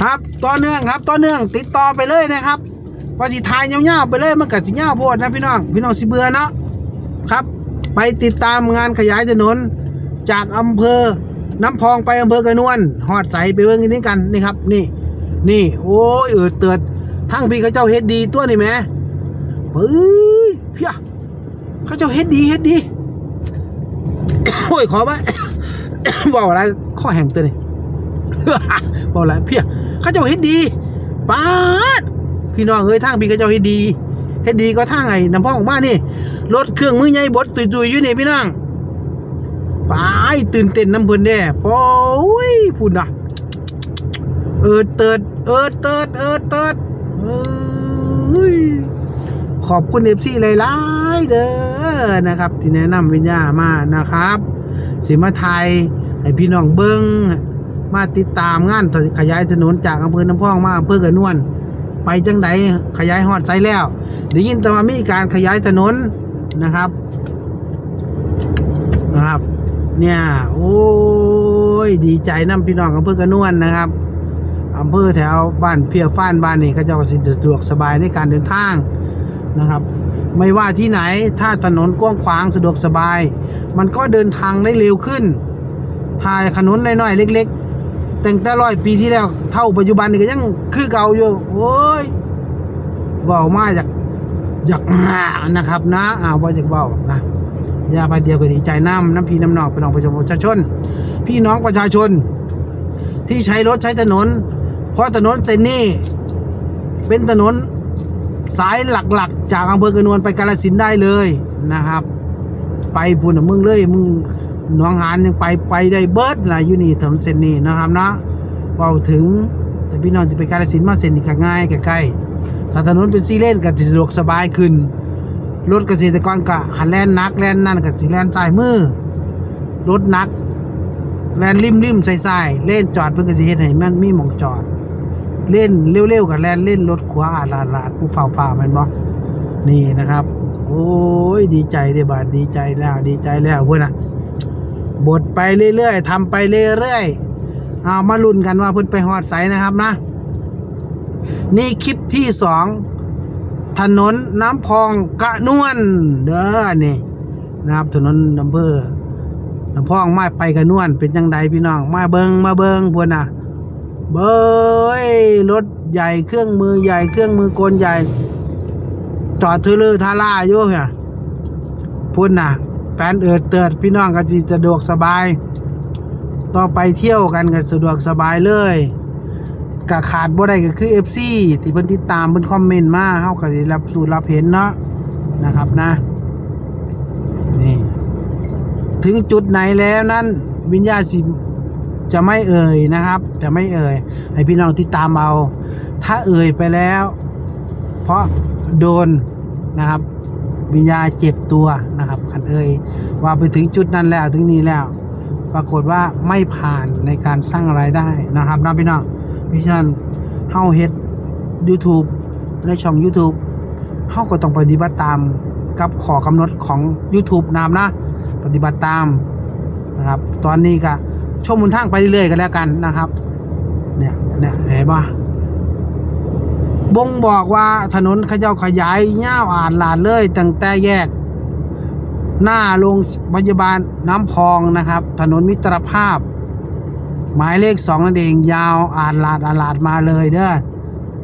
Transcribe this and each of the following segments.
ครับต่อเนื่องครับต่อเนื่องติดต่อไปเลยนะครับว่าสิทายยาวๆไปเลยมันก็สิยาวโพดนะพี่น้องพี่น้องสิเบื่อเนาะครับ ไปติดตามงานขยายถนน จากอำเภอน้ำพองไปอำเภอกระนวนหอดใสไปเบิ่งอันนี้กันนี่ครับ นี่ นี่ โอ้ยเออเตือดทั้งพี่เขาเจ้าเฮ็ดดีตัวนี่แหมเฮ้ยเพียเขาเจ้าเฮ็ดดีเฮ็ดดีโอ้ยขอไปบอกอะไรข้อแห่งตัวนี่บอกอะไรเพีย เขาเจ้าเฮ็ดดีป้าดพี่น้องเอ้ยทางพี่เขาเจ้าเฮ็ดดีเฮ็ดดีก็ทางไอ้น้ำพ่องของบ้านนี่รถเครื่องมือใหญ่บดตุยๆอยู่นี่พี่น้องไปตื่นเต้นน้ำเพิ่นแน่โอ้ยพูดนะเออเติดเออเติดเออเติดเอ้ยขอบคุณเอฟซีหลายๆเด้อนะครับ ที่แนะนำวิญญามานะครับ สิมาไทยให้พี่น้องเบิ้ง มาติดตามงานขยายถนนจากอำเภอน้ำพองมาอำเภอกระนวน ไปจังไดขยายฮอดไซแล้วได้ยินแต่ว่ามีการขยายถนนนะครับนะครับ เนี่ยโอ้ยดีใจน้ำพี่น้องอำเภอกระนวนนะครับอำเภอแถวบ้านเพียฟ้านบ้านนี่ก็จะสะดวกสบายในการเดินทางนะครับ ไม่ว่าที่ไหนถ้าถนนกว้างขวางสะดวกสบาย มันก็เดินทางได้เร็วขึ้นถ้าถนนน้อยๆเล็ก ๆ แต่งแต่ร้อยปีที่แล้ว เท่าปัจจุบันนี่ก็ยังคือเก่าอยู่โอ้ยเบามาจากอยากมานะครับนะอ้าวว่าจากเบานะยาไปเดียวก็ดีใจน้ำน้ำพีน้ำนอกเป็นน้องประชาชน พี่น้องประชาชน ที่ใช้รถใช้ถนน เพราะถนนเส้นนี้เป็นถนนสายหลักๆ จากอำเภอกระนวนไปกาฬสินได้เลยนะครับ ไปพูนน่ะมึงเลยมึง หนองหานยังไปไปได้เบิร์ดนะอยู่นี่ถนนเส้นนี้นะครับนะเบาถึงแต่พี่น้องจะไปกาฬสินมาเส้นนี้ก็ง่ายใกล้ๆถ้าถนนเป็นซีเลนก็จะสะดวกสบายขึ้นรถเกษตรกรก็หันแล่นนักแล่นนั่นก็สิแล่นซ้ายมือรถนักแล่นริมริมๆใส่เล่นจอดเพิ่นก็สิเฮ็ดให้มันมีหมองจอด เล่นเร็วๆกับแล่นเล่นรถขวาอาลาลาดผู้ฝ่าฝ่ามันบ่นี่นะครับ โอ้ยดีใจเด้บาดดีใจแล้วดีใจแล้วเพื่อนน่ะ บทไปเรื่อยๆทำไปเรื่อยๆเอามาลุ้นกันว่าเพิ่นไปฮอดไสนะครับนะ นี่คลิปที่สองถนนน้ำพองกระนวนเด้อนี่นะครับถนนอำเภอน้ำพองมาไปกระนวนเป็นจังใดพี่น้อง มาเบิงมาเบิงพวกน่ะ เบยรถใหญ่เครื่องมือใหญ่เครื่องมือกลใหญ่ จอดทเลอทาร่าอยู่เนี่ยพุ่นน่ะ แฟนเอิดเติดพี่น้องก็จีสะดวกสบาย ต่อไปเที่ยวกันก็สะดวกสบายเลยกะขาดบ่ได้ก็คือ FC ที่เพิ่นติดตามเพิ่นคอมเมนต์มาเฮาก็ได้รับสู่รับเห็นเนาะนะครับนะนี่ถึงจุดไหนแล้วนั้น วิญญาณสิจะไม่เอ่ยนะครับ จะไม่เอ่ยให้พี่น้องติดตามเอา ถ้าเอ่ยไปแล้ว เพราะโดนนะครับ วิญญาเจ็บตัวนะครับคันเอ่ยว่าไปถึงจุดนั้นแล้วถึงนี้แล้ว ปรากฏว่าไม่ผ่านในการสร้างรายได้นะครับนะพี่น้องพี่ชันเฮาเฮ็ด YouTube ในช่อง YouTube เฮาก็ต้องปฏิบัติตามกับขอกำหนดของ YouTube นามนะ ปฏิบัติตามนะครับ ตอนนี้ก็ชมบนทางไปเรื่อยๆกันแล้วกันนะครับ เนี่ยเนี่ยเห็นปะ บ่งบอกว่าถนนเขาเจ้าขยายยาวอ่านลาดเลยตั้งแต่แยก หน้าโรงพยาบาลน้ำพองนะครับ ถนนมิตรภาพ หมายเลขสองนั่นเองยาวอ่านลาดอ่านลาดมาเลยเด้อ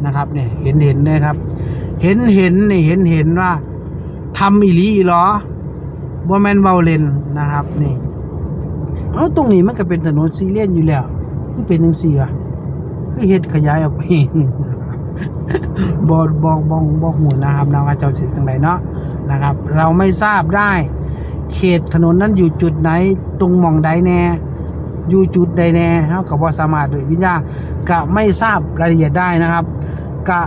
นะครับเนี่ยเห็นเห็นเลยครับ เห็นเห็นนี่เห็นเห็นว่าทำอีลีหรอบ่แมนเบาเลนนะครับนี่เอาตรงนี้มันก็เป็นถนนซีเรียนอยู่แล้ว คือเป็นจังซี่วะคือเฮ็ดขยายออกไป บ่บ่บ่บ่ฮู้นะครับนะว่าเจ้าสิจังไดเนาะนะครับ เราไม่ทราบได้ เขตถนนนั้นอยู่จุดไหน ตรงหม่องใดแน่อยู่จุดใดแน่เฮาก็บ่สามารถโดยวิญญาณก็ไม่ทราบรายละเอียดได้นะครับกะ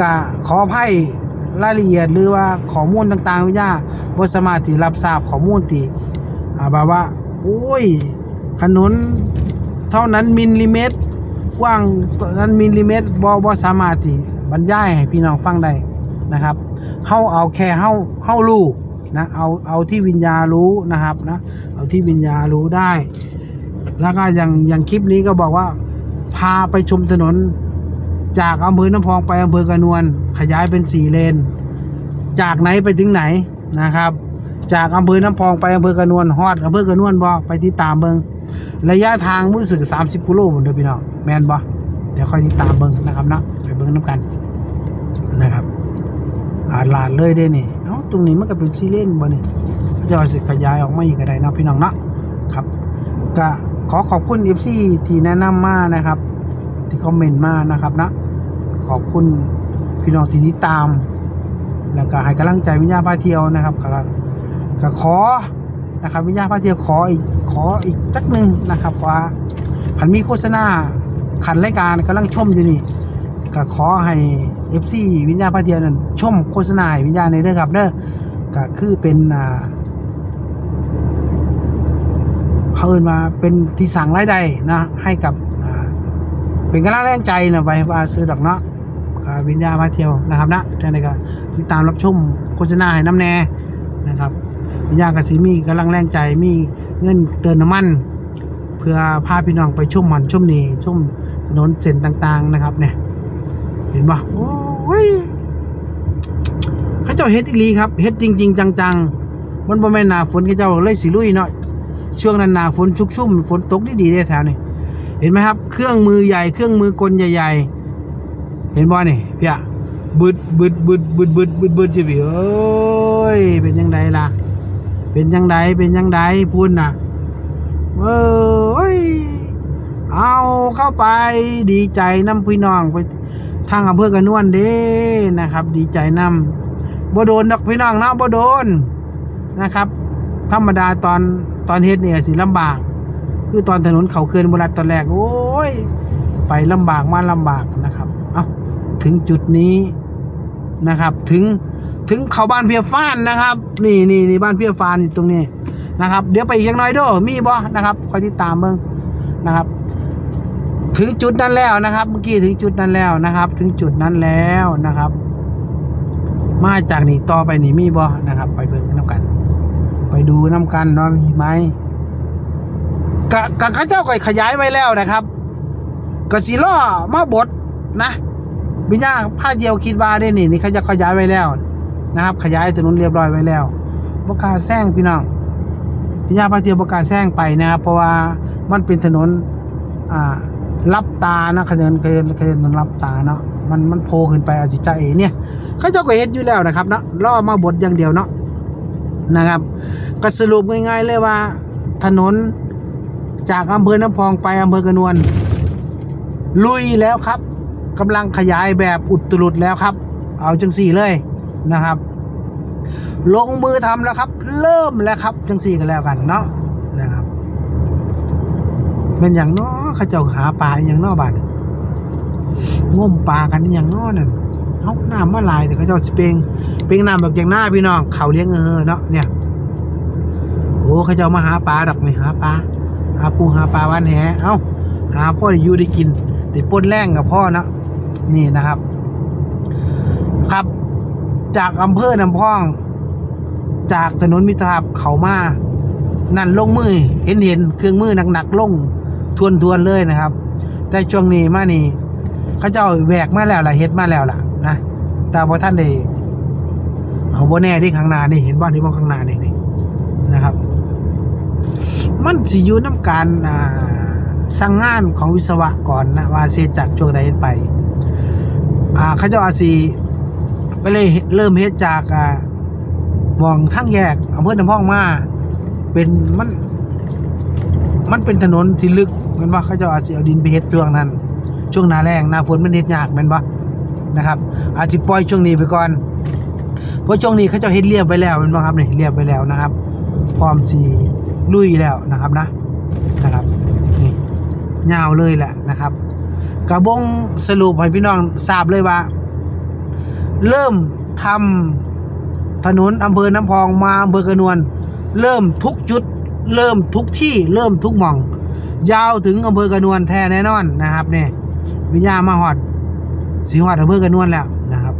กะขออภัยรายละเอียดหรือว่าข้อมูลต่างๆวิญญาณบ่สามารถที่รับทราบข้อมูลที่อ่าแบบว่าโอ้ยถนนเท่านั้นมิลลิเมตร กว้างนั้นมิลลิเมตรบ่บ่สามารถที่บรรยายให้พี่น้องฟังได้นะครับเฮาเอาแค่เฮาเฮารู้นะเอาเอาที่วิญญารู้นะครับนะเอาที่วิญญารู้ได้ แล้วก็อย่างอย่างคลิปนี้ก็บอกว่า พาไปชมถนน จากอำเภอน้ำพองไปอำเภอกระนวลขยายเป็นสี่เลน จากไหนไปถึงไหนนะครับ จากอำเภอน้ำพองไปอำเภอกระนวลฮอดอำเภอกระนวลบ่ไปติดตามเบิง ระยะทางรู้สึก 30กิโลหมดเลยพี่น้องแมนบ่เดี๋ยวค่อยติดตามเบิงนะครับเนาะไปเบิงน้ำกันนะครับอาลาดเลยเด้นี่เอ้าตรงนี้มันก็เป็นซีเลนบ่นี่จะเอาสิขยายออกมาอีกก็ได้เนาะพี่น้องเนาะครับก็ขอขอบคุณ FC ที่แนะนำมานะครับ ที่คอมเมนต์มานะครับนะขอบคุณพี่น้องที่ติดตาม แล้วก็ให้กำลังใจวิญญาณพาเที่ยวนะครับก็ก็ขอ นะครับวิญญาณพาเทียวขออีกขออีกจักหนึ่งนะครับว่าผันมีโฆษณาขันรายการกำลังชมอยู่นี่ก็ขอให้ FC วิญญาณพาเทียวนั้นชมโฆษณาวิญญาณในเด้อครับเด้อก็คือเป็นอ่าเขาเอินมาเป็นที่สั่งรายได้นะให้กับอ่าเป็นกำลังแรงใจนะไปว่าซื้อดอกเนาะวิญญาณมาเที่ยวนะครับนะท่านใดก็ติดตามรับชมโฆษณาให้น้ำแน่นะครับ วิญญาณกสีมีกำลังแรงใจมีเงินเติมน้ำมัน เพื่อพาพี่น้องไปชุ่มมันชุ่มนี่ชมถนนเส้นต่างๆนะครับเนี่ยเห็นปะโอ้ยเขาเจ้าเฮ็ดอีลีครับเฮ็ดจริง ๆ จังๆมันบ่แม่นหนาฝนเขาเจ้าเลยสิลุยเนาะช่วงนั้นหนาฝนชุกชุ่มฝนตกดีๆได้แถวนี้เห็นไหมครับ เครื่องมือใหญ่เครื่องมือกลใหญ่ๆ เห็นบ่นี่พี่อะบึดบึดบึดบึดบึดบึดบึดจะพี่เอ้ยเป็นยังไงล่ะ เป็นยังไงเป็นยังไงพูดนะเอ้ยเอาเข้าไปดีใจน้ำพี่น้องไปทางอำเภอกระนวนเด้นะครับ ดีใจน้ำบ่โดนดอกพี่น้องนะบ่โดนนะครับ ธรรมดาตอนตอนเฮ็ดเนี่ยสิลำบาก คือตอนถนนเขาเขื่อนบรัตตอนแรกโอ้ย ไปลำบากมาลำบากนะครับ เอาถึงจุดนี้นะครับถึง ถึงเขาบ้านเพียฟ้านนะครับ นี่นี่นี่บ้านเพียฟ้านอยู่ตรงนี้นะครับ เดี๋ยวไปอีกอย่างน้อยเด้อมีบ่นะครับคอยติดตามเบิ่งนะครับ ถึงจุดนั้นแล้วนะครับ เมื่อกี้ถึงจุดนั้นแล้วนะครับ ถึงจุดนั้นแล้วนะครับ มาจากนี่ต่อไปนี่มีบ่นะครับ ไปเบิ่งน้ำกัน ไปดูน้ำกันเนาะมีไหมกะกะข้าเจ้าก็ขยายไว้แล้วนะครับกะสีล่อมาบดนะวิญญาณผ้าเดียวคิดว่าได้นี่นี่เขาจะขยายไว้แล้ว นะครับ ขยายถนนเรียบร้อยไว้แล้วประกาแซงพี่น้องวิญญาณผ้าเดียวประกาแซงไปนะครับเพราะว่ามันเป็นถนนอ่ารับตานะขยันขยันขยันรับตาเนาะมันมันโผล่ขึ้นไปอาจิจ้าเอเนี่ยเขาเจ้าก็เห็นอยู่แล้วนะครับเนาะล่อมาบดอย่างเดียวเนาะนะครับก็สรุปง่ายๆเลยว่า ถนนจากอำเภอน้ำพองไปอำเภอกระนวลลุยแล้วครับกำลังขยายแบบอุตรุดแล้วครับ เอาจังสี่เลย นะครับ ลงมือทำแล้วครับ เริ่มแล้วครับ จังสี่กันแล้วกันเนาะนะครับเป็นอย่างน้อเขาเจ้าหาปลาอย่างน้อบาดง่มปลากันอย่างน้อนั่นเอาน้ำมาลายแต่เขาเจ้าสเปงเป็นน้ำแบบอย่างหน้าพี่น้องเขาเลี้ยงเออเนาะเนี่ยโอ้เขาเจ้ามาหาปลาดอกนี่หาปลาหาปูหาปลาวันแหเอ้าหาพ่อได้อยู่ได้กินได้ปนแรงกับพ่อเนาะนี่นะครับ ครับ จากอำเภอน้ำพอง จากถนนมิตรภาพเขามา นั่นลงมือ เห็นเห็นเครื่องมือหนักๆลงทวนทวนๆเลยนะครับ แต่ช่วงนี้มานี่เขาเจ้าแหวกมาแล้วล่ะเฮ็ดมาแล้วล่ะนะแต่พอท่านได้เอาบ่แน่ที่ข้างหน้านี่เห็นบ่ที่บ่ข้างหน้านี่นี่นะครับ มันสิอยู่น้ำการอ่างงานของวิศวกรนะว่าเสียจากช่วงใดไป อ่าเขาเจ้าอาจ สีไปเลยเริ่มเฮ็ดจากอ่าบองทั้งแยกอำเภอน้ำพองมา เป็นมัน มันเป็นถนนที่ลึกแมันว่าเขาเจ้าอาจสิเอาดินไปเฮ็ดช่วงนั้น ช่วงหน้าแรงหน้าฝนมันเฮ็ดยากแมันบ่นะครับ อาจสิปล่อยช่วงนี้ไปก่อน เพราะช่วงนี้เขาเจ้าเฮ็ดเรียบไปแล้วแมันบ่ครับนี่เรียบไปแล้วนะครับ พร้อมสีลุยแล้วนะครับนะนะครับนี่ยาวเลยแหละนะครับกระบงสรุปให้พี่น้องทราบเลยว่า เริ่มทำถนนอำเภอน้ำพองมาอำเภอกระนวลเริ่มทุกจุด เริ่มทุกที่เริ่มทุกหม่อง ยาวถึงอำเภอกระนวลแท้แน่นอนนะครับเนี่ยวิญญามาหอดสีหอดอำเภอกระนวลแล้วนะครับ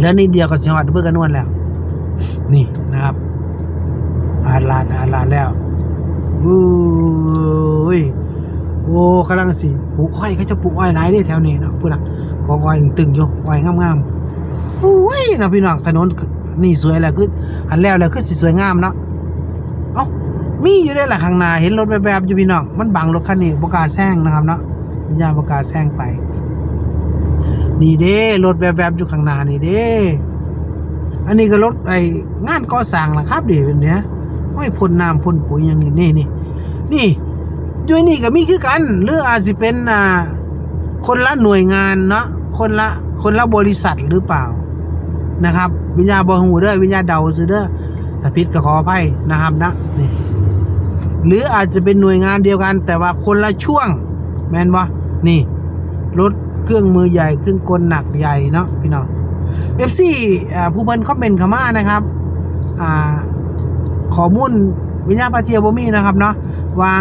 แล้วนิดเดียวก็สีหอดอำเภอกระนวลแล้ว นี่นะครับ อาลานอาลานแล้วอุ้ยกำลังสิปลูกอ้อยเขาจะปลูกอ้อยหลายเด้แถวนี้เนาะพุ่นน่ะกองอ้อยตึงๆอยู่อ้อยงามๆ โอ้ยนาะพี่น้องถนนนี่สวยแหละคือหันแล้วแล้วคือสิสวยงามเนาะเอ้ามีอยู่ได้หล่ะข้างหน้าเห็นรถแวบๆอยู่พี่น้องมันบังรถคันนี้บ่กล้าแซงนะครับเนาะอย่าบ่กล้าแซงไป นี่เด้รถแวบๆอยู่ข้างหน้านี่เด้อันนี้ก็รถไองานก่อสร้างละครับเดี๋ยวเนี้ยห้พ่นน้ำพ่นปุ๋ยอย่างนี้นี่นี่นี่ด้วยนี่ก็มีคือกัน หรืออาจจะเป็นอ่าคนละหน่วยงานเนาะคนละคนละบริษัทหรือเปล่า นะครับ วิญญาณบอหูเด้อวิญญาณเดาซื้อเด้อถ้าผิดก็ขออภัยนะครับนะนี่หรืออาจจะเป็นหน่วยงานเดียวกัน แต่ว่าคนละช่วง แมนบ่นี่รถเครื่องมือใหญ่เครื่องกลหนักใหญ่เนาะพี่น้อง FC อ่าผู้เพิ่นคอมเมนต์เข้ามานะครับข้อมูลวิญญาณพาเทียวบ่มีนะครับเนาะว่า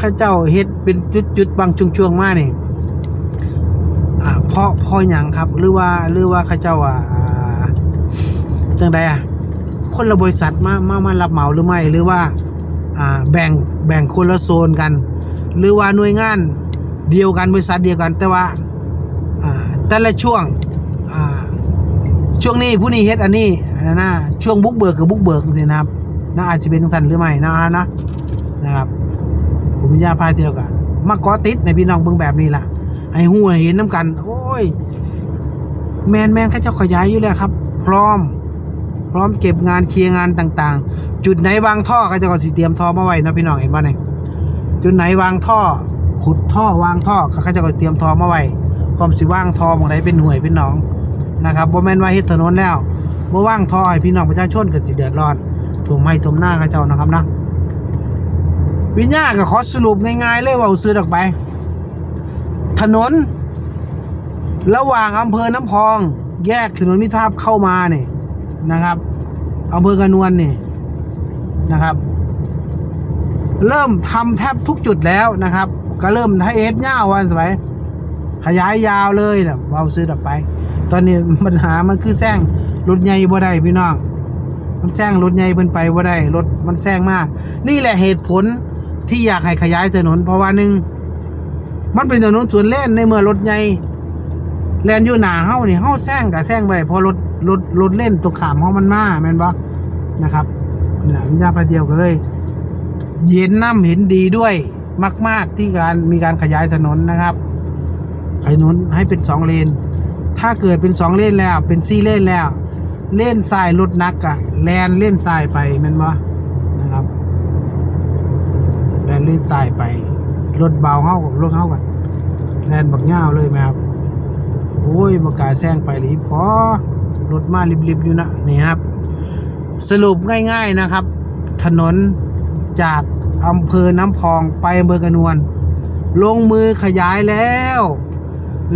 ข้าเจ้าเฮ็ดเป็นจุดๆบางช่วงๆมานี่เพราะเพราะหยังครับ หรือว่าหรือว่าข้าเจ้าอ่า จังใดอะ คนละบริษัทมามามารับเหมาหรือไม่ หรือว่าอ่าแบ่งแบ่งคนละโซนกัน หรือว่าหน่วยงานเดียวกันบริษัทเดียวกัน แต่ว่าอ่าแต่ละช่วงอ่าช่วงนี้ผู้นี้เฮ็ดอันนี้อันนั้นะช่วงบุกเบิกกับบุกเบิกสินะครับน่าอาจจะเป็นสันหรือไม่นะนะนะครับผมยาพายเดียวกันมากอติดในพี่น้องเบิ่งแบบนี้ล่ะให้หูให้เห็นน้ำกัน โอ้ย แมนแมนเขาเจ้าขยายอยู่แล้วครับ พร้อม ร้อมเก็บงานเคลียร์งานต่างๆ จุดไหนวางท่อเขาเจะก็สิเตรียมท่อมาไว้นะพี่น้องเห็นป่ะเนี่ยจุดไหนวางท่อ ขุดท่อวางท่อเขาเจะก็เตรียมท่อมาไว้พร้อมสิว่างท่อมองไหนเป็นหน่วยเป็นหนองนะครับบ่แม่นว่าเฮ็ดถนนแล้วบ่ว่างท่อให้พี่น้องประชาชนก็สิเดือดร้อนถ่วงไม้ถ่วงหน้าเขาเจ้านะครับนะวิญญาณก็ขอสรุปง่ายๆเลยว่าซื้อดอกไป ถนน ระหว่างอำเภอน้ำพอง แยกถนนมิตรภาพเข้ามาเนี่ย นะครับอำเภอกระนวลนี่นะครับ เริ่มทำแทบทุกจุดแล้วนะครับ ก็เริ่มให้เอสเง่าวันสมัยขยายยาวเลยนะเบาซื้อดอไป ตอนนี้ปัญหามันคือแซงรถใหญ่บ่ได้พี่น้องมันแซงรถใหญ่เพิ่นไปบ่ได้รถมันแซงมาก นี่แหละเหตุผลที่อยากให้ขยายถนน เพราะว่าหนึ่งมันเป็นถนนสวนเล่นในเมื่อรถใหญ่แล่นอยู่หนาเฮานี่เฮาแซงก็แซงได้เพราะรถ รถรถเล่นตรงขามเฮามันมาแม่นบ่นะครับนี่วิญญาณพาเดียวก็เลย เย็นน้ำเห็นดีด้วยมาก ๆที่การมีการขยายถนนนะครับ ขยายถนนให้เป็นสองเลน ถ้าเกิดเป็นสองเลนแล้วเป็นสี่เลนแล้ว เล่นทรายรถนักอะแลนเล่นทรายไปแมันบ่นะครับแลนเล่นทรายไปรถเบาเข้ากับรถเข้ากันแลนบักง่าเลยไหมครับโอ้ยบกล้าแซงไปหรือพอ รถมาริบๆ อยู่นะนี่ครับ สรุปง่ายๆนะครับ ถนนจากอำเภอน้ำพองไปอำเภอกระนวลลงมือขยายแล้ว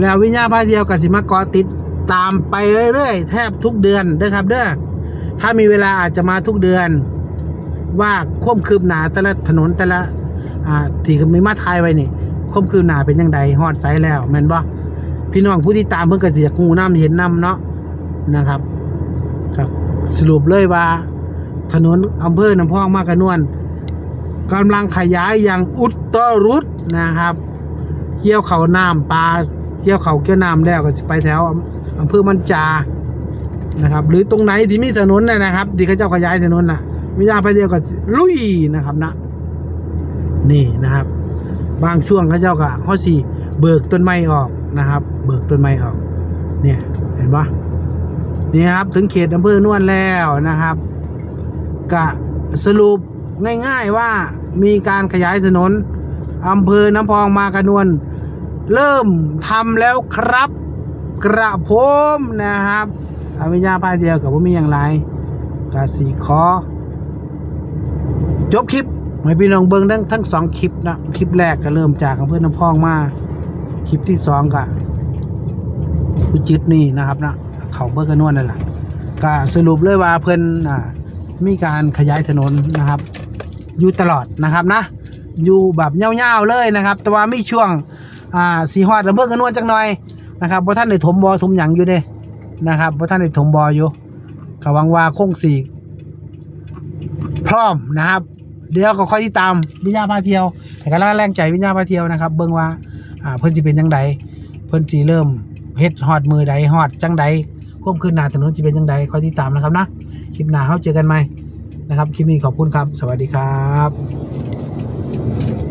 แล้ววิญญาณพาเดียวกับสิมากอติดตามไปเรื่อยๆ แทบทุกเดือนเด้ครับเด้อถ้ามีเวลาอาจจะมาทุกเดือน ว่าควบคืบหนาแต่ละถนนแต่ละอ่าที่มีมาทายไว้นี่ควบคืบหนาเป็นยังไงฮอดไซแล้วแม่นบ่พี่น้องผู้ที่ตามเพิ่นก็สิอยากฮู้น้ำเห็นน้ำเนาะ นะครับครับสรุปเลยว่า ถนนอำเภอน้ำพองมากระนวลกำลังขยายอย่างอุตรุดนะครับเกี่ยวเขาน้ำปลาเกี่ยวเขาเกี่ยวน้ำแล้วก็ไปแถวอำเภอมันจานะครับ หรือตรงไหนที่มีถนนนะนะครับที่เขาเจ้าขยายถนนนะไม่ยากไปเดียวก็ลุยนะครับนะ นี่นะครับ บางช่วงเขาเจ้าก็ข้อสี่เบิกต้นไม้ออกนะครับ เบิกต้นไม้ออก เนี่ยเห็นปะ นี่ครับถึงเขตอำเภอนวลแล้วนะครับกะสรุปง่ายๆว่ามีการขยายถนนอำเภอน้ำพองมากระนวลเริ่มทำแล้วครับ กระผมนะครับอาวิญญาพายเดียวกับว่ามีอย่างไรกาสีขอจบคลิปให้พี่น้องเบิ้งทั้งทั้งสองคลิปนะคลิปแรกก็เริ่มจากอำเภอน้ำพองมา คลิปที่สองก็ผู้จิตนี่นะครับนะ เขาเบิ้งกระนวลนั่นแหละก็สรุปเลยว่าเพิ่นอ่ามีการขยายถนนนะครับอยู่ตลอดนะครับนะอยู่แบบเงาวๆเลยนะครับ แต่ว่าไม่ช่วงอ่าสีฮอดอำเภอกระนวลจังหน่อยนะครับเพราะท่านได้ถมบอถมหยังอยู่เด้นะครับเพราะท่านได้ถมบออยู่กหวังว่าคงสีพร้อมนะครับ เดี๋ยวก็ค่อยติดตามวิญญาพาเที่ยวให้กำลังแรงใจวิญญาพาเที่ยวนะครับ เบิ่งว่าอ่าเพิ่นสิเป็นจังไดเพิ่นสิเริ่มเฮ็ดฮอดมือใดฮอดจังใด ควบคืนหนาถนนจะเป็นยังไงคอยติดตามนะครับนะคลิปหน้าเขาเจอกันใหม่นะครับคลิปนี้ขอบคุณครับ สวัสดีครับ